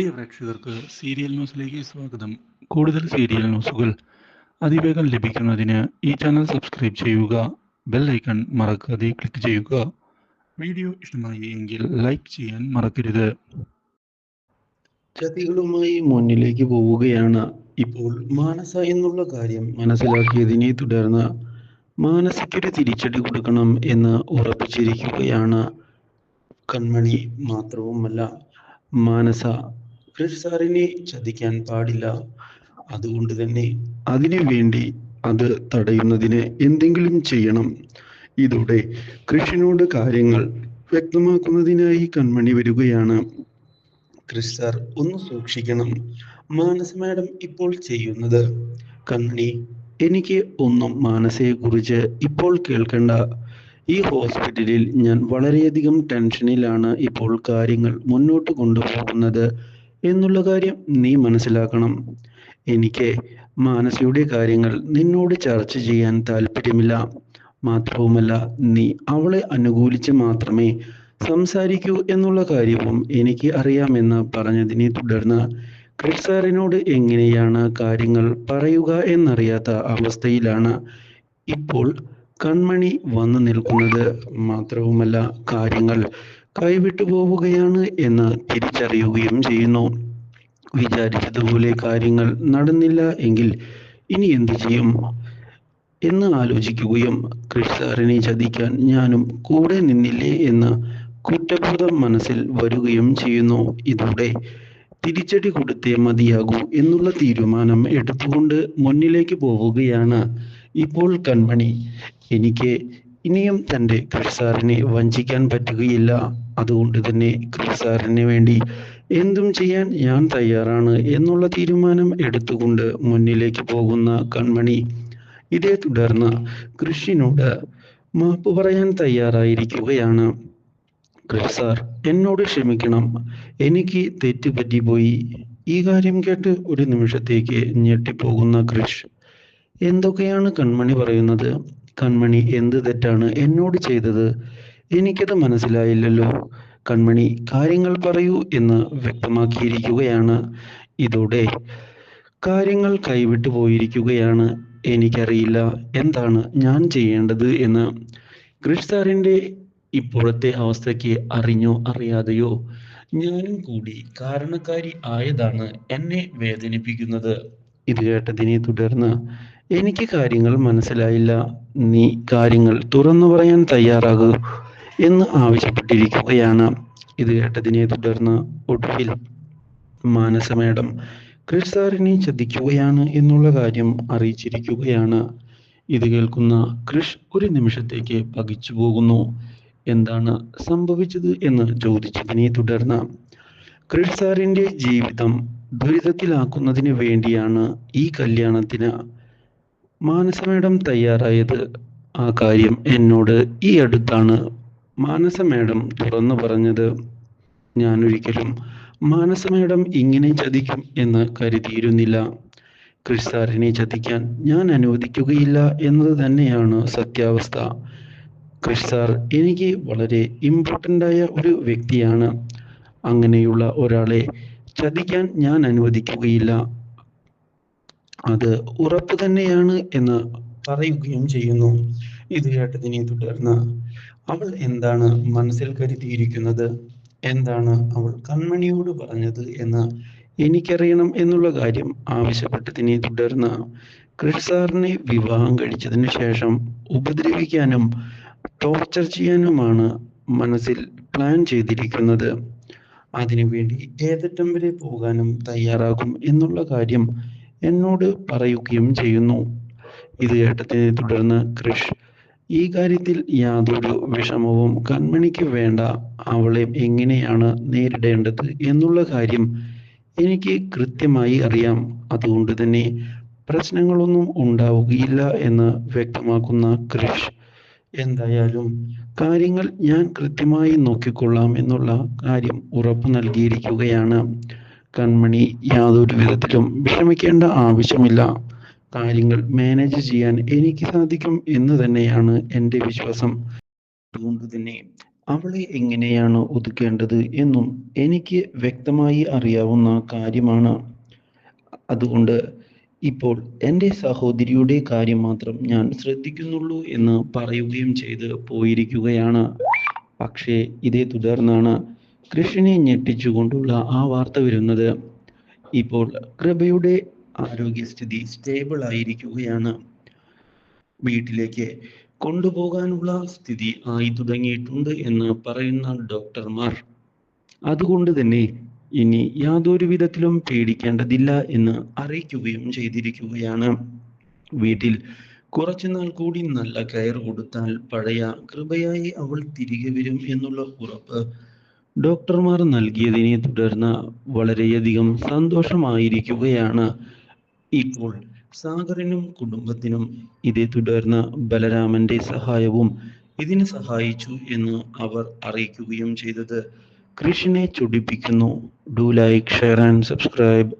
പ്രിയ പ്രേക്ഷകർക്ക് സീരിയൽ ന്യൂസിലേക്ക് സ്വാഗതം. കൂടുതൽ സീരിയൽ ന്യൂസുകൾ അതിവേഗം ലഭിക്കുന്നതിന് ഈ ചാനൽ സബ്സ്ക്രൈബ് ചെയ്യുക ബെൽ ഐക്കൺ മറക്കാതെ ക്ലിക്ക് ചെയ്യുക. വീഡിയോ ഇഷ്ടമായി എങ്കിൽ ലൈക്ക് ചെയ്യാൻ മറക്കരുത്. ചതികളുമായി മുന്നിലേക്ക് പോവുകയാണ് ഇപ്പോൾ മാനസ എന്നുള്ള കാര്യം മനസ്സിലാക്കിയതിനെ തുടർന്ന് മാനസിക്കൊരു തിരിച്ചടി കൊടുക്കണം എന്ന് ഉറപ്പിച്ചിരിക്കുകയാണ് കൺമണി മാത്രവുമല്ല മാനസ. ക്രിഷ് സാറിനെ ചതിക്കാൻ പാടില്ല. അതുകൊണ്ട് തന്നെ അതിനു വേണ്ടി അത് തടയുന്നതിന് എന്തെങ്കിലും ചെയ്യണം. ഇതോടെ കൃഷിനോട് കാര്യങ്ങൾ വ്യക്തമാക്കുന്നതിനായി കൺമണി വരികയാണ്. ക്രിസ് സാർ ഒന്ന് സൂക്ഷിക്കണം. മാനസ മാഡം ഇപ്പോൾ ചെയ്യുന്നത്. കൺമണി എനിക്ക് ഒന്നും മാനസയെ കുറിച്ച് ഇപ്പോൾ കേൾക്കണ്ട. ഈ ഹോസ്പിറ്റലിൽ ഞാൻ വളരെയധികം ടെൻഷനിലാണ് ഇപ്പോൾ കാര്യങ്ങൾ മുന്നോട്ട് കൊണ്ടുപോകുന്നത്. എന്നുള്ള കാര്യം നീ മനസ്സിലാക്കണം. എനിക്ക് മാനസിയുടെ കാര്യങ്ങൾ നിന്നോട് ചർച്ച ചെയ്യാൻ താല്പര്യമില്ല. മാത്രവുമല്ല നീ അവളെ അനുകൂലിച്ച് മാത്രമേ സംസാരിക്കൂ എന്നുള്ള കാര്യവും എനിക്ക് അറിയാമെന്ന് പറഞ്ഞതിനെ തുടർന്ന് ക്രിസ് സാറിനോട് എങ്ങനെയാണ് കാര്യങ്ങൾ പറയുക എന്നറിയാത്ത അവസ്ഥയിലാണ് ഇപ്പോൾ കൺമണി വന്നു നിൽക്കുന്നത്. മാത്രവുമല്ല കാര്യങ്ങൾ കൈവിട്ടു പോവുകയാണ് എന്ന് തിരിച്ചറിയുകയും ചെയ്യുന്നു. വിചാരിച്ചതുപോലെ കാര്യങ്ങൾ നടന്നില്ല എങ്കിൽ ഇനി എന്തു ചെയ്യും എന്ന് ആലോചിക്കുകയും ക്രിസ് സാറിനെ ചതിക്കാൻ ഞാനും കൂടെ നിന്നില്ലേ എന്ന് കുറ്റബോധം മനസ്സിൽ വരികയും ചെയ്യുന്നു. ഇതോടെ തിരിച്ചടി കൊടുത്തേ മതിയാകൂ എന്നുള്ള തീരുമാനം എടുത്തുകൊണ്ട് മുന്നിലേക്ക് പോവുകയാണ് ഇപ്പോൾ കൺമണി. എനിക്ക് ഇനിയും തന്റെ ക്രിസ് സാറിനെ വഞ്ചിക്കാൻ പറ്റുകയില്ല. അതുകൊണ്ട് തന്നെ ക്രിസ് സാറിന് വേണ്ടി എന്തും ചെയ്യാൻ ഞാൻ തയ്യാറാണ് എന്നുള്ള തീരുമാനം എടുത്തുകൊണ്ട് മുന്നിലേക്ക് പോകുന്ന കൺമണി. ഇതേ തുടർന്ന് കൃഷിനോട് മാപ്പ് പറയാൻ തയ്യാറായിരിക്കുകയാണ്. സാർ എന്നോട് ക്ഷമിക്കണം. എനിക്ക് തെറ്റ് പോയി. ഈ കാര്യം കേട്ട് ഒരു നിമിഷത്തേക്ക് ഞെട്ടിപ്പോകുന്ന കൃഷ്. എന്തൊക്കെയാണ് കൺമണി പറയുന്നത്? കൺമണി എന്ത് തെറ്റാണ് എന്നോട് ചെയ്തത്? എനിക്കത് മനസ്സിലായില്ലല്ലോ. കൺമണി കാര്യങ്ങൾ പറയൂ എന്ന് വ്യക്തമാക്കിയിരിക്കുകയാണ്. ഇതോടെ കാര്യങ്ങൾ കൈവിട്ടു പോയിരിക്കുകയാണ്. എനിക്കറിയില്ല എന്താണ് ഞാൻ ചെയ്യേണ്ടത് എന്ന്. ക്രിഷ് സാറിന്റെ ഇപ്പോഴത്തെ അവസ്ഥയ്ക്ക് അറിഞ്ഞോ അറിയാതെയോ ഞാനും കൂടി കാരണക്കാരി ആയതാണ് എന്നെ വേദനിപ്പിക്കുന്നത്. ഇത് കേട്ടതിനെ തുടർന്ന് എനിക്ക് കാര്യങ്ങൾ മനസ്സിലായില്ല. നീ കാര്യങ്ങൾ തുറന്നു പറയാൻ തയ്യാറാകൂ എന്ന് ആവശ്യപ്പെട്ടിരിക്കുകയാണ്. ഇത് കേട്ടതിനെ തുടർന്ന് ഒടുവിൽ മാനസ മേഡം ക്രിഷ് സാറിനെ ചതിക്കുകയാണ് എന്നുള്ള കാര്യം അറിയിച്ചിരിക്കുകയാണ്. ഇത് കേൾക്കുന്ന ക്രിഷ് ഒരു നിമിഷത്തേക്ക് പകിച്ചു പോകുന്നു. എന്താണ് സംഭവിച്ചത് എന്ന് ചോദിച്ചതിനെ തുടർന്ന് ക്രിഷ് സാറിന്റെ ജീവിതം ദുരിതത്തിലാക്കുന്നതിന് വേണ്ടിയാണ് ഈ കല്യാണത്തിന് മാനസ മേഡം തയ്യാറായത് ആ കാര്യം എന്നോട് ഈ അടുത്താണ് മാനസ മേഡം തുറന്നു പറഞ്ഞത്. ഞാൻ ഒരിക്കലും മാനസ ഇങ്ങനെ ചതിക്കും എന്ന് കരുതിയിരുന്നില്ല. ക്രിസ്താറിനെ ചതിക്കാൻ ഞാൻ അനുവദിക്കുകയില്ല എന്നത് തന്നെയാണ് സത്യാവസ്ഥ. ക്രിസ്താർ എനിക്ക് വളരെ ഇമ്പോർട്ടന്റ് ആയ ഒരു വ്യക്തിയാണ്. അങ്ങനെയുള്ള ഒരാളെ ചതിക്കാൻ ഞാൻ അനുവദിക്കുകയില്ല. അത് ഉറപ്പ് തന്നെയാണ് എന്ന് പറയുകയും ചെയ്യുന്നു. ഇത് കേട്ടതിനെ തുടർന്ന് അവൾ എന്താണ് മനസ്സിൽ കരുതിയിരിക്കുന്നത്? എന്താണ് അവൾ കൺമണിയോട് പറഞ്ഞത് എന്ന് എനിക്കറിയണം എന്നുള്ള കാര്യം ആവശ്യപ്പെട്ടതിനെ തുടർന്ന് ക്രിഷ് സാറിനെ വിവാഹം കഴിച്ചതിന് ശേഷം ഉപദ്രവിക്കാനും ടോർച്ചർ ചെയ്യാനുമാണ് മനസ്സിൽ പ്ലാൻ ചെയ്തിരിക്കുന്നത്. അതിനുവേണ്ടി ഏതറ്റം വരെ പോകാനും തയ്യാറാകും എന്നുള്ള കാര്യം എന്നോട് പറയുകയും ചെയ്യുന്നു. ഇത് കേട്ടതിനെ തുടർന്ന് കൃഷ് ഈ കാര്യത്തിൽ യാതൊരു വിഷമവും കൺമണിക്ക് വേണ്ട. അവളെ എങ്ങനെയാണ് നേരിടേണ്ടത് എന്നുള്ള കാര്യം എനിക്ക് കൃത്യമായി അറിയാം. അതുകൊണ്ട് തന്നെ പ്രശ്നങ്ങളൊന്നും ഉണ്ടാവുകയില്ല എന്ന് വ്യക്തമാക്കുന്ന കൃഷ് എന്തായാലും കാര്യങ്ങൾ ഞാൻ കൃത്യമായി നോക്കിക്കൊള്ളാം എന്നുള്ള കാര്യം ഉറപ്പു നൽകിയിരിക്കുകയാണ്. കൺമണി യാതൊരു വിധത്തിലും വിഷമിക്കേണ്ട ആവശ്യമില്ല. കാര്യങ്ങൾ മാനേജ് ചെയ്യാൻ എനിക്ക് സാധിക്കും എന്ന് തന്നെയാണ് എന്റെ വിശ്വാസം. അതുകൊണ്ട് തന്നെ അവളെ എങ്ങനെയാണ് ഒതുക്കേണ്ടത് എന്നും എനിക്ക് വ്യക്തമായി അറിയാവുന്ന കാര്യമാണ്. അതുകൊണ്ട് ഇപ്പോൾ എന്റെ സഹോദരിയുടെ കാര്യം മാത്രം ഞാൻ ശ്രദ്ധിക്കുന്നുള്ളൂ എന്ന് പറയുകയും ചെയ്ത് പോയിരിക്കുകയാണ്. പക്ഷേ ഇതേ തുടർന്നാണ് കൃഷ്ണനെ ഞെട്ടിച്ചുകൊണ്ടുള്ള ആ വാർത്ത വരുന്നത് ഇപ്പോൾ കൃപയുടെ ആരോഗ്യസ്ഥിതി സ്റ്റേബിൾ ആയിരിക്കുകയാണ്. വീട്ടിലേക്ക് കൊണ്ടുപോകാനുള്ള സ്ഥിതി ആയി തുടങ്ങിയിട്ടുണ്ട് എന്ന് പറയുന്ന ഡോക്ടർമാർ. അതുകൊണ്ട് തന്നെ ഇനി യാതൊരു വിധത്തിലും പേടിക്കേണ്ടതില്ല എന്ന് അറിയിക്കുകയും ചെയ്തിരിക്കുകയാണ്. വീട്ടിൽ കുറച്ചുനാൾ കൂടി നല്ല കെയർ കൊടുത്താൽ പഴയ കൃപയായി അവൾ തിരികെ വരും എന്നുള്ള ഉറപ്പ് ഡോക്ടർമാർ നൽകിയതിനെ തുടർന്ന് വളരെയധികം സന്തോഷമായിരിക്കുകയാണ് ഇപ്പോൾ സാഗറിനും കുടുംബത്തിനും ഇതേ തുടർന്ന് ബലരാമന്റെ സഹായവും ഇതിന് സഹായിച്ചു എന്ന് അവർ അറിയിക്കുകയും ചെയ്തത്. കൃഷിനെ ചൊടിപ്പിക്കുന്നു. Do like share and subscribe